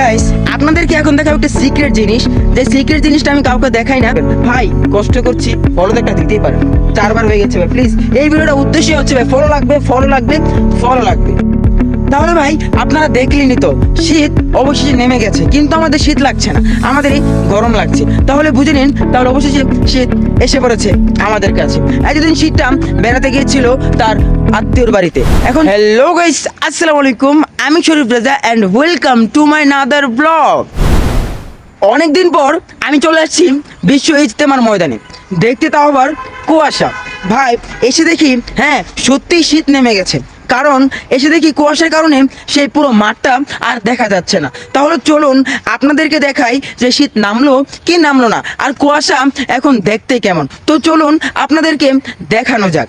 Guys আপনাদেরকে এখন দেখাবো একটা সিক্রেট জিনিস। যে সিক্রেট জিনিসটা আমি কাউকে দেখাই না। ভাই, কষ্ট করছি। ফলো দেখা দিতেই পারেন চারবার হয়ে গেছে, ভাই প্লিজ এই ভিডিওটা উদ্দেশ্য হচ্ছে, ভাই ফলো লাগবে ফলো লাগবে ফলো লাগবে। তাহলে ভাই, আপনারা দেখলেনই তো, শীত অবশেষে নেমে গেছে, কিন্তু আমাদের শীত লাগছে না, আমাদের গরম লাগছে। তাহলে বুঝে নিন, তাহলে অবশেষে শীত এসে পড়েছে আমাদের কাছে। এতদিন শীতটা বেড়াতে গিয়েছিল তার আত্মীয়র বাড়িতে। এখন হ্যালো গাইস আসসালামু আলাইকুম, আমি Sharif Raja and welcome to my another blog অনেকদিন পর আমি চলে আসছি বিশ্ব ইজতেমার ময়দানে। দেখতে তাও আবার কুয়াশা। ভাই, এসে দেখি হ্যাঁ সত্যিই শীত নেমে গেছে। কারণ এসে দেখি কুয়াশার কারণে সেই পুরো মাঠটা আর দেখা যাচ্ছে না। তাহলে চলুন আপনাদেরকে দেখাই যে শীত নামলো কি নামলো না, আর কুয়াশা এখন দেখতে কেমন। তো চলুন আপনাদেরকে দেখানো যাক।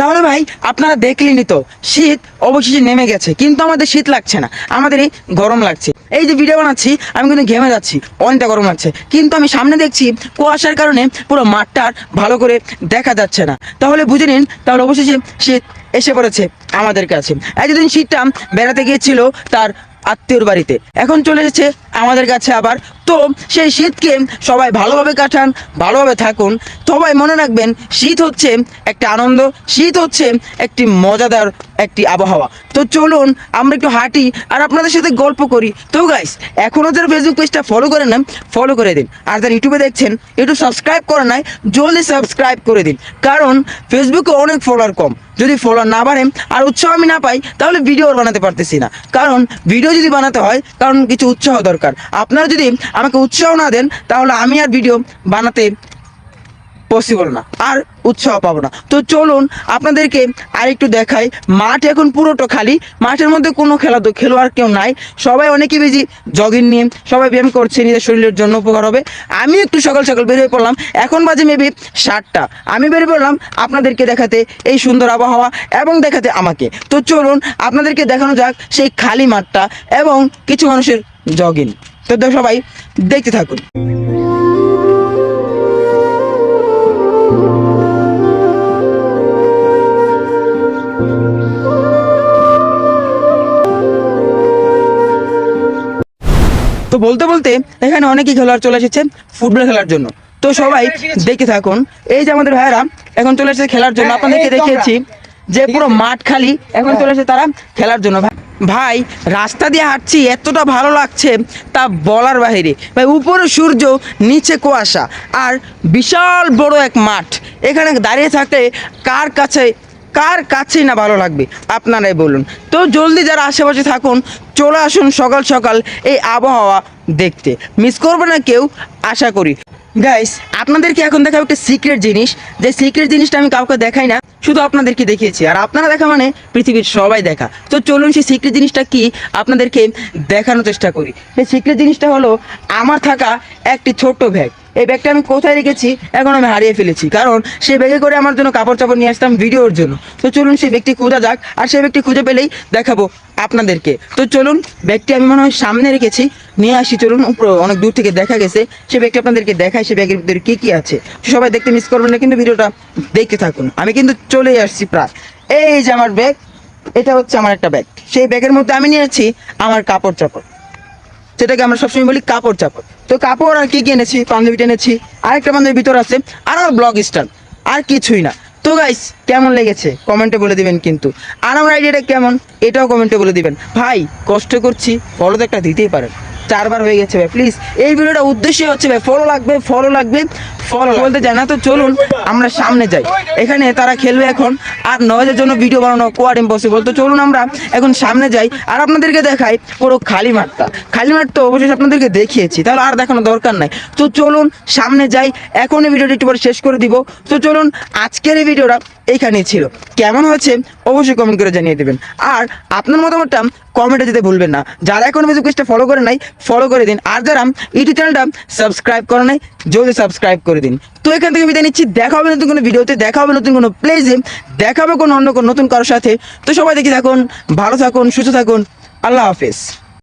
তাহলে ভাই, আপনারা দেখলেনই তো, শীত অবশেষে নেমে গেছে, কিন্তু আমাদের শীত লাগছে না, আমাদের এই গরম লাগছে। এই যে ভিডিও বানাচ্ছি, আমি কিন্তু ঘেমে যাচ্ছি, অনেকটা গরম লাগছে, কিন্তু আমি সামনে দেখছি কুয়াশার কারণে পুরো মাঠটা ভালো করে দেখা যাচ্ছে না। তাহলে বুঝে নিন, তাহলে অবশেষে শীত এসে পড়েছে আমাদের কাছে। এতদিন শীতটা বেড়াতে গিয়েছিল তার আত্মীয়র বাড়িতে, এখন চলে এসেছে আমাদের কাছে আবার। তো সেই শীতকে সবাই ভালোভাবে কাটান, ভালোভাবে থাকুন। সবাই মনে রাখবেন, শীত হচ্ছে একটা আনন্দ, শীত হচ্ছে একটি মজাদার একটি আবহাওয়া। তো চলুন, আমরা একটু হাঁটি আর আপনাদের সাথে গল্প করি। তো গাইস এখনও যারা ফেসবুক পেজটা ফলো করে নেন ফলো করে দিন। আর যারা ইউটিউবে দেখছেন ইউটিউব সাবস্ক্রাইব করে নাই, জলদি সাবস্ক্রাইব করে দিন। কারণ ফেসবুকে অনেক ফলোয়ার কম। যদি ফলোয়ার না বাড়ে আর উৎসাহ আমি না পাই, তাহলে ভিডিও বানাতে পারতেছি না। কারণ ভিডিও যদি বানাতে হয়, কারণ কিছু উৎসাহ দরকার। আপনারা যদি আমাকে উৎসাহ না দেন, তাহলে আমি আর ভিডিও বানাতে পসিবল না, আর উৎসাহ পাবো না। তো চলুন, আপনাদেরকে আরেকটু দেখাই। মাঠ এখন পুরোটা খালি, মাঠের মধ্যে কোনো খেলা তো খেলোয়াড় কেউ নাই। সবাই অনেকে বেশি জগিং নিয়ে, সবাই ব্যায়াম করছে, নিজের শরীরের জন্য উপকার হবে। আমি একটু সকাল সকাল বেরিয়ে পড়লাম। এখন বাজে মেবি সাতটা। আমি বেরিয়ে পড়লাম আপনাদেরকে দেখাতে এই সুন্দর আবহাওয়া এবং দেখাতে আমাকে। তো চলুন, আপনাদেরকে দেখানো যাক সেই খালি মাঠটা এবং কিছু মানুষের জগিং। তো সবাই দেখতে থাকুন। তো বলতে বলতে এখানে অনেকেই খেলোয়াড় চলে এসেছে ফুটবল খেলার জন্য। তো সবাই দেখতে থাকুন। এই যে আমাদের ভাইয়েরা এখন চলে এসেছে খেলার জন্য। আপনাদেরকে দেখিয়েছি যে পুরো মাঠ খালি এখন চলে এসেছে তারা খেলার জন্য। ভাই- ভাই রাস্তা দিয়ে হাঁটছি এতটা ভালো লাগছে তা বলার বাহিরে। ভাই উপরে সূর্য নিচে কুয়াশা আর বিশাল বড় এক মাঠ। এখানে দাঁড়িয়ে থাকলে কার কাছে কার কাছেই না ভালো লাগবে? আপনারাই বলুন। তো জলদি যারা আশেপাশে থাকুন চলে আসুন সকাল সকাল এই আবহাওয়া দেখতে। মিস করবে না কেউ আশা করি। গাইস আপনাদেরকে এখন দেখাবো একটা সিক্রেট জিনিস। যে সিক্রেট জিনিসটা আমি কাউকে দেখাই না শুধু আপনাদেরকে দেখিয়েছি, আর আপনারা দেখা মানে পৃথিবীর সবাই দেখা। তো চলুন সেই সিক্রেট জিনিসটা কি আপনাদেরকে দেখানোর চেষ্টা করি। সেই সিক্রেট জিনিসটা হলো, আমার থাকা একটি ছোট্ট ব্যাগ এই ব্যাগটা আমি কোথায় রেখেছি, এখন আমি হারিয়ে ফেলেছি। কারণ সেই ব্যাগে করে আমার জন্য কাপড় চাপড় নিয়ে আসতাম ভিডিওর জন্য। তো চলুন সেই ব্যক্তি খোঁজা যাক, আর সেই ব্যক্তি খুঁজে পেলেই দেখাবো আপনাদেরকে। তো চলুন, ব্যাগটি আমি মনে হয় সামনে রেখেছি, নিয়ে আসি চলুন, উপরে অনেক দূর থেকে দেখা গেছে। সেই ব্যাগটি আপনাদেরকে দেখায় সেই ব্যাগের ভিতরে কী কী আছে। সবাই দেখতে মিস করবেন না, কিন্তু ভিডিওটা দেখতে থাকুন। আমি কিন্তু চলে আসছি প্রায়। এই যে আমার ব্যাগ, এটা হচ্ছে আমার একটা ব্যাগ। সেই ব্যাগের মধ্যে আমি নিয়েছি আমার কাপড় চাপড় সেটাকে আমরা সবসময় বলি কাপড় চাপড় তো কাপড় আর কি কি এনেছি? পাঞ্জাবিটা এনেছি, আরেকটা বান্ধবীর ভিতর আছে, আর আমার ব্লগ স্টার আর কিছুই না। তো গাইস কেমন লেগেছে? কমেন্টে বলে দিবেন কিন্তু। আর আমার আইডিয়াটা কেমন? এটাও কমেন্টে বলে দিবেন। ভাই, কষ্ট করছি ফলো তো একটা দিতেই পারেন। চারবার হয়ে গেছে ভাই প্লিজ এই ভিডিওটা উদ্দেশ্য হচ্ছে ভাই ফলো লাগবে ফলো লাগবে ফলো বলতে চাই না তো, চলুন, আমরা সামনে যাই। এখানে তারা খেলবে এখন, আর নয়েজের জন্য ভিডিও বানানো কোয়ার ইম্পসিবল তো চলুন আমরা এখন সামনে যাই, আর আপনাদেরকে দেখাই পুরো খালি মাঠটা খালি মাঠ তো অবশ্যই আপনাদেরকে দেখিয়েছি, তাহলে আর দেখানো দরকার নাই। তো চলুন সামনে যাই এখন এই ভিডিওটা একটু পরে শেষ করে দিব। তো চলুন, আজকের এই ভিডিওটা এইখানেই ছিল। কেমন হয়েছে, অবশ্যই কমেন্ট করে জানিয়ে দেবেন। আর আপনার মতামতটা কমেন্টে যেতে ভুলবেন না। যারা এখন ফেসবুক পেজটা ফলো করে নাই ফলো করে দিন। আর যারা ইউটিউব চ্যানেলটা সাবস্ক্রাইব করে নাই, জলদি সাবস্ক্রাইব করে দিন। তো এখান থেকে বিদায় নিচ্ছি। দেখা হবে নতুন কোনো ভিডিওতে দেখা হবে নতুন কোনো প্লেসে দেখা হবে কোনো অন্য কোনো নতুন কারোর সাথে। তো সবাই দেখি থাকুন, ভালো থাকুন, সুস্থ থাকুন। আল্লাহ হাফেজ।